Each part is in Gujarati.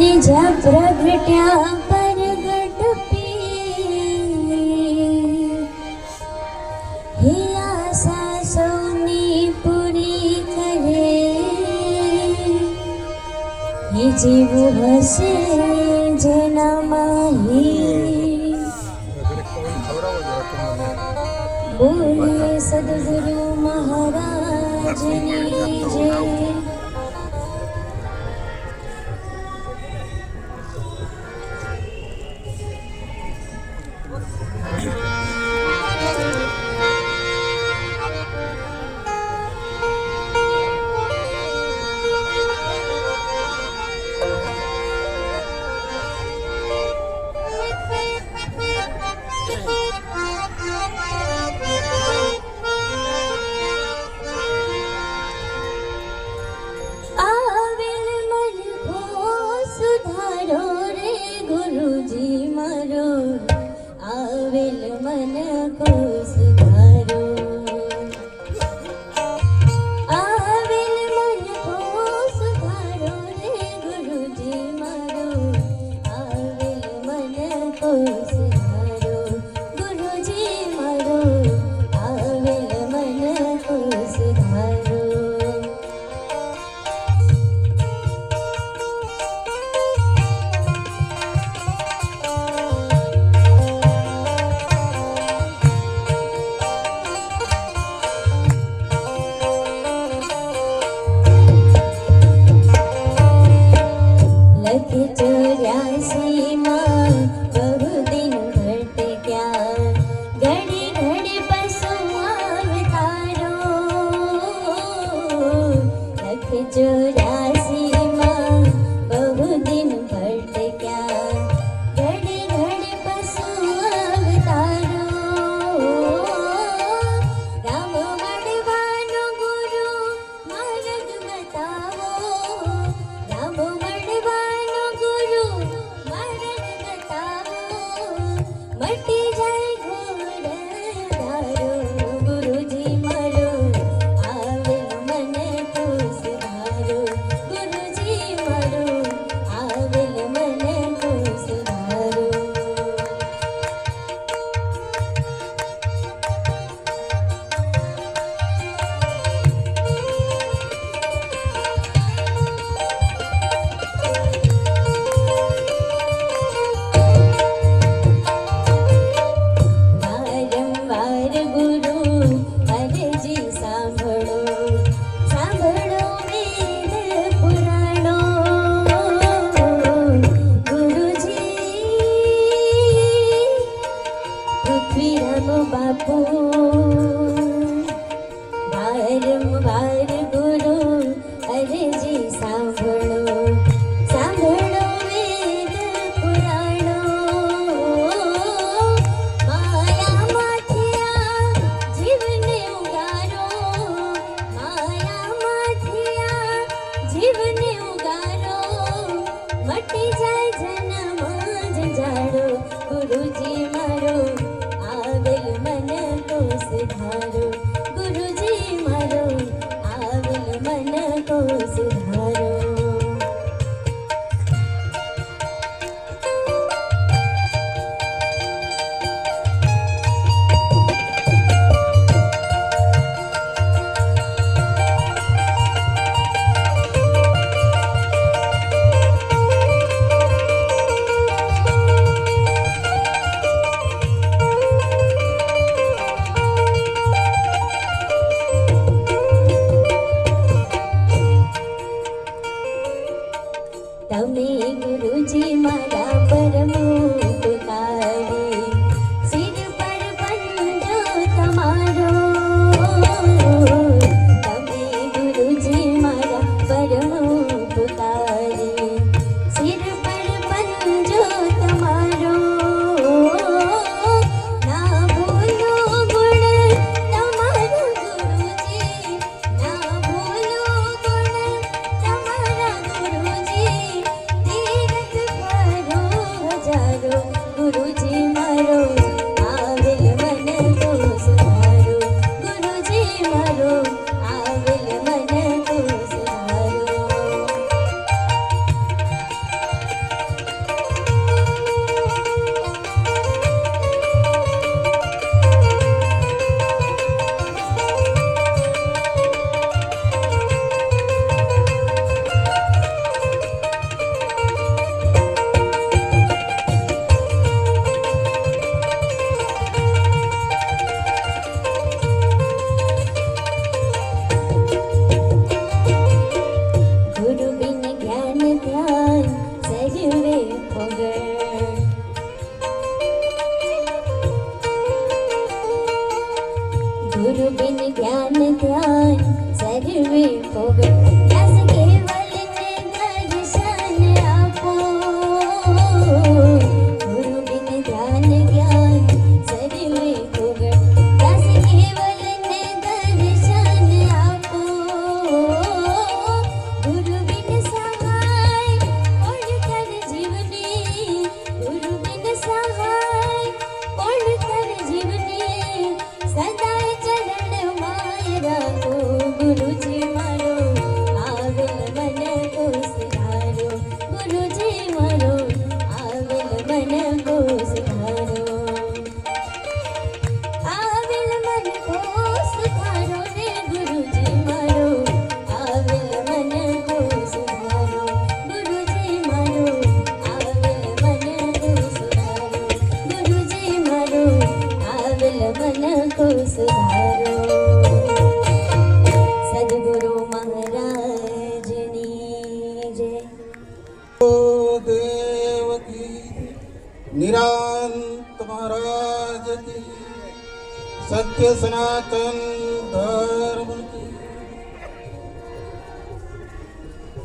અને જ્યાં પ્રગટ્યા પરગટ હે આશા સૌની પૂરી કરે. હે જેવું હશે જેનામાં હે બોલે સદગુરુ મહારાજની જય. Thank you. 있는 거 Oh. ગુરુજી મારો આવેલ મન કો સુધારો ગુરુજી મારો આવેલ મન કો સુધારો આવેલ મન કો સુધારો રે ગુરુજી મારો આવેલ મન કો સુધારો ગુરુજી મારો આવેલ મન કો સુધારો ગુરુજી મારો આવેલ મન કો સત્ય સનાતન ધર્મ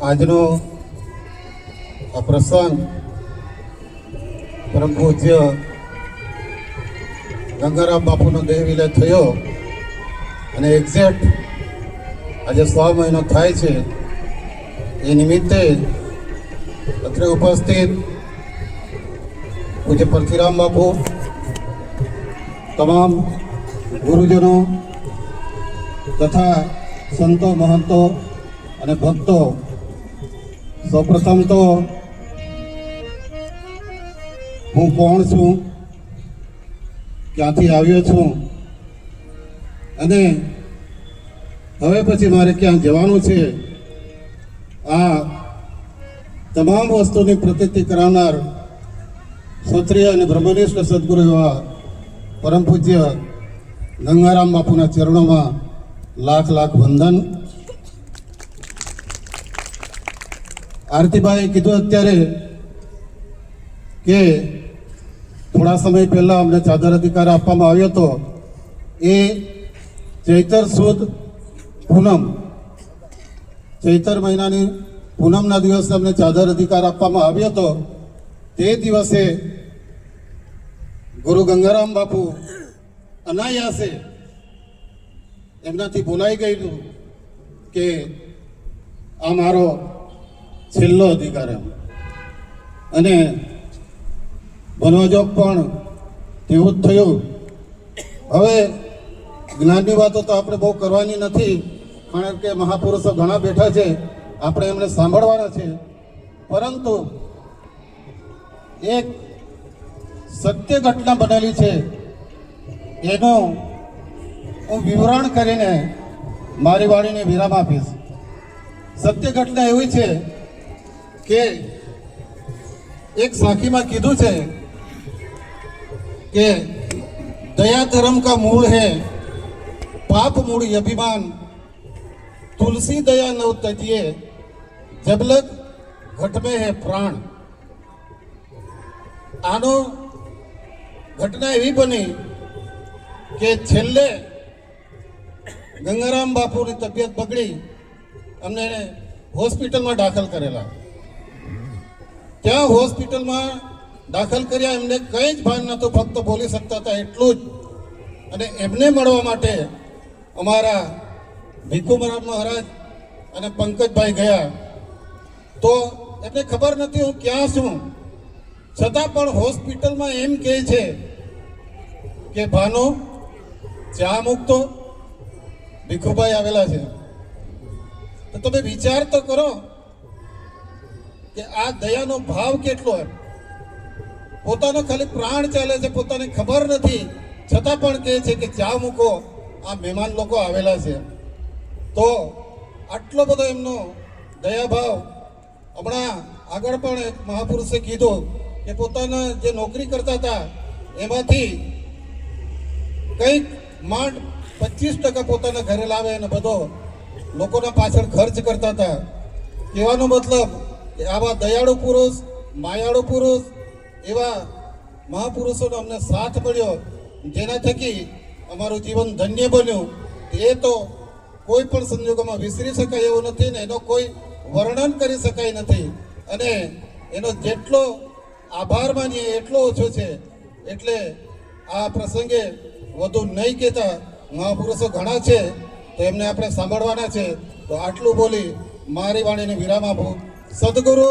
આજનો આ પ્રસંગ પરમ પૂજ્ય ગંગારામ બાપુનો દેહ થયો અને એક્ઝેક્ટ આજે સો મહિનો થાય છે એ નિમિત્તે અત્રે ઉપસ્થિત પૂજ્ય પરથીરામ બાપુ તમામ ગુરુજનો તથા સંતો, મહંતો અને ભક્તો, સૌપ્રથમ તો હું કોણ છું? ક્યાંથી આવ્યો છું? અને હવે પછી મારે ક્યાં જવાનું છે? આ તમામ વસ્તુની પ્રતિતિ કરાવનાર ક્ષત્રિય અને બ્રહ્મનિષ્ઠ સદગુરુ એવા પરમ પૂજ્ય ગંગારામ બાપુના ચરણોમાં લાખ લાખ વંદન આરતીભાઈએ કીધું અત્યારે કે થોડા સમય પહેલા અમને ચાદર અધિકાર આપવામાં આવ્યો હતો એ ચૈતર સુદ પૂનમ ચૈતર મહિનાની પૂનમના દિવસે અમને ચાદર અધિકાર આપવામાં આવ્યો હતો તે દિવસે ગુરુ ગંગારામ બાપુ અનાયાસે એમનાથી બોલાઈ ગયેલું કે આ મારો છેલ્લો અધિકાર એમ. અને બનવાજોગ પણ તેવું જ થયું. હવે જ્ઞાનની વાતો તો આપણે બહુ કરવાની નથી, કારણ કે મહાપુરુષો ઘણા બેઠા છે, આપણે એમને સાંભળવાના છે. પરંતુ એક સત્ય ઘટના બનેલી છે. એનું હું વિવરણ કરીને મારી વાણીને વિરામ આપીશ. સત્ય ઘટના એવી છે કે એક સાખીમાં કીધું છે કે દયા ધર્મ કા મૂળ હે, પાપ મૂળ અભિમાન તુલસી દયા નવ તજીએ, જબલક ઘટમે હે પ્રાણ. આનો ઘટના એવી બની કે છેલ્લે ગંગારામ બાપુની તબિયત બગડી અમને હોસ્પિટલમાં દાખલ કરેલા. ત્યાં હોસ્પિટલમાં દાખલ કર્યા, એમને કંઈ જ ભાન નહોતું, ફક્ત બોલી શકતા હતા એટલું જ. અને એમને મળવા માટે અમારા ભીખુ મહારાજ અને પંકજભાઈ ગયા. તો એમને ખબર નથી હું ક્યાં છું. છતાં પણ હોસ્પિટલમાં એમ કહે છે કે, ભાનો ચા મૂકતો? ભીખુભાઈ આવેલા છે. તો તમે વિચાર તો કરો કે આ દયાનો ભાવ કેટલો એમ. પોતાનો ખાલી પ્રાણ ચાલે છે, પોતાને ખબર નથી. છતાં પણ કહે છે કે ચા મૂકો. આ મહેમાન લોકો આવેલા છે. તો આટલો બધો એમનો દયાભાવ હમણાં આગળ પણ એક મહાપુરુષે કીધું કે પોતાના જે નોકરી કરતા હતા, એમાંથી કંઈક માંડ પચીસ ટકા પોતાના ઘરે લાવે અને બધો લોકોના પાછળ ખર્ચ કરતા હતા. કહેવાનો મતલબ કે આવા દયાળુ પુરુષ, માયાળુ પુરુષ, એવા મહાપુરુષોનો અમને સાથ મળ્યો, જેના થકી અમારું જીવન ધન્ય બન્યું. એ તો કોઈ પણ સંજોગોમાં વિસરી શકાય એવું નથી ને એનો કોઈ વર્ણન કરી શકાય નથી. અને એનો જેટલો આભાર માનીએ એટલો ઓછો છે. એટલે આ પ્રસંગે વધુ નહીં કહેતા મહાપુરુષો ઘણા છે, તો એમને આપણે સાંભળવાના છે. તો આટલું બોલી મારી વાણીને વિરામ આપો. સદગુરુ